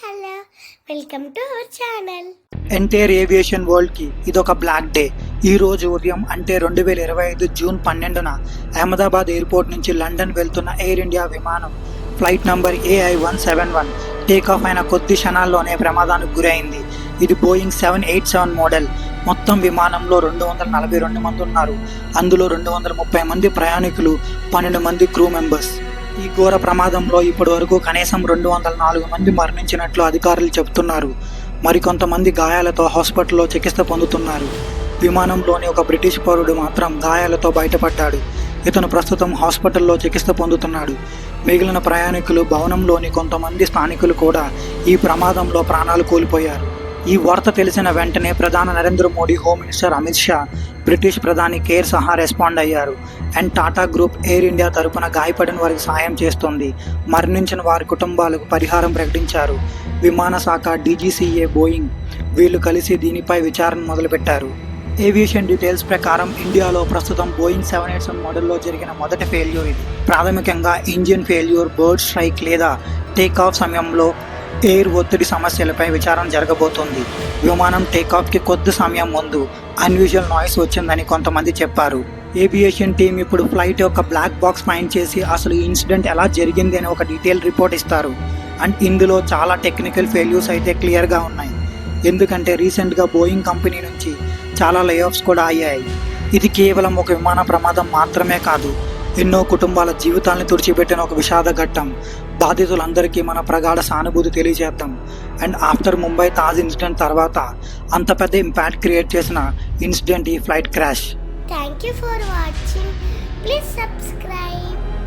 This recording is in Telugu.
Hello welcome to our channel. Entire aviation వరల్డ్కి ఇదొక బ్లాక్ డే ఈ రోజు ఉదయం అంటే రెండు వేల ఇరవై ఐదు జూన్ పన్నెండున అహ్మదాబాద్ ఎయిర్పోర్ట్ నుంచి లండన్ వెళ్తున్న ఎయిర్ ఇండియా విమానం flight number AI one seven one takeoff అయిన కొద్ది క్షణాల్లోనే ప్రమాదానికి గురైంది. ఇది Boeing seven eight seven model. మొత్తం విమానంలో రెండు వందల నలభై రెండు మంది ఉన్నారు. అందులో రెండు వందల ముప్పై మంది ప్రయాణికులు పన్నెండు మంది క్రూ మెంబర్స్ ఈ ఘోర ప్రమాదంలో ఇప్పటి వరకు కనీసం రెండు వందల నాలుగు మంది మరణించినట్లు అధికారులు చెబుతున్నారు. మరికొంతమంది గాయాలతో హాస్పిటల్లో చికిత్స పొందుతున్నారు. విమానంలోని ఒక బ్రిటిష్ పౌరుడు మాత్రం గాయాలతో బయటపడ్డాడు. ఇతను ప్రస్తుతం హాస్పిటల్లో చికిత్స పొందుతున్నాడు. మిగిలిన ప్రయాణికులు భవనంలోని కొంతమంది స్థానికులు కూడా ఈ ప్రమాదంలో ప్రాణాలు కోల్పోయారు. ఈ వార్త తెలిసిన వెంటనే ప్రధాని Narendra Modi home minister Amit Shah British ప్రధాని కేర్ సహా రెస్పాండ్ అయ్యారు. And Tata group Air India తరపున గాయపడిన వారికి సాయం చేస్తోంది. మరణించిన వారి కుటుంబాలకు పరిహారం ప్రకటించారు. విమాన శాఖ డీజీసీఏ బోయింగ్ వీళ్ళు కలిసి దీనిపై విచారణ మొదలుపెట్టారు. ఏవియేషన్ డీటెయిల్స్ ప్రకారం ఇండియాలో ప్రస్తుతం బోయింగ్ సెవెన్ ఎయిట్ సెవెన్ మోడల్లో జరిగిన మొదటి ఫెయిల్యూర్ ఇది. ప్రాథమికంగా ఇంజిన్ ఫెయిల్యూర్ బర్డ్ స్ట్రైక్ లేదా టేక్ ఆఫ్ సమయంలో ఎయిర్ ఒత్తిడి సమస్యలపై విచారణ జరగబోతోంది. విమానం టేకాఫ్కి కొద్ది సమయం ముందు అన్యూజువల్ నాయిస్ వచ్చిందని కొంతమంది చెప్పారు. ఏవియేషన్ టీం ఇప్పుడు ఫ్లైట్ యొక్క బ్లాక్ బాక్స్ ఫైండ్ చేసి అసలు ఈ ఇన్సిడెంట్ ఎలా జరిగింది అని ఒక డీటెయిల్ రిపోర్ట్ ఇస్తారు. అండ్ ఇందులో చాలా టెక్నికల్ ఫెయిల్యూర్స్ అయితే క్లియర్గా ఉన్నాయి. ఎందుకంటే రీసెంట్గా బోయింగ్ కంపెనీ నుంచి చాలా లేఆఫ్స్ కూడా అయ్యాయి. ఇది కేవలం ఒక విమాన ప్రమాదం మాత్రమే కాదు ఎన్నో కుటుంబాల జీవితాలను తుడిచిపెట్టిన ఒక విషాద ఘట్టం. బాధితులందరికీ మన ప్రగాఢ సానుభూతి తెలియజేద్దాం. And after Mumbai Taj incident తర్వాత అంత పెద్ద ఇంపాక్ట్ క్రియేట్ చేసిన ఇన్సిడెంట్ ఈ flight crash. Thank you for watching please subscribe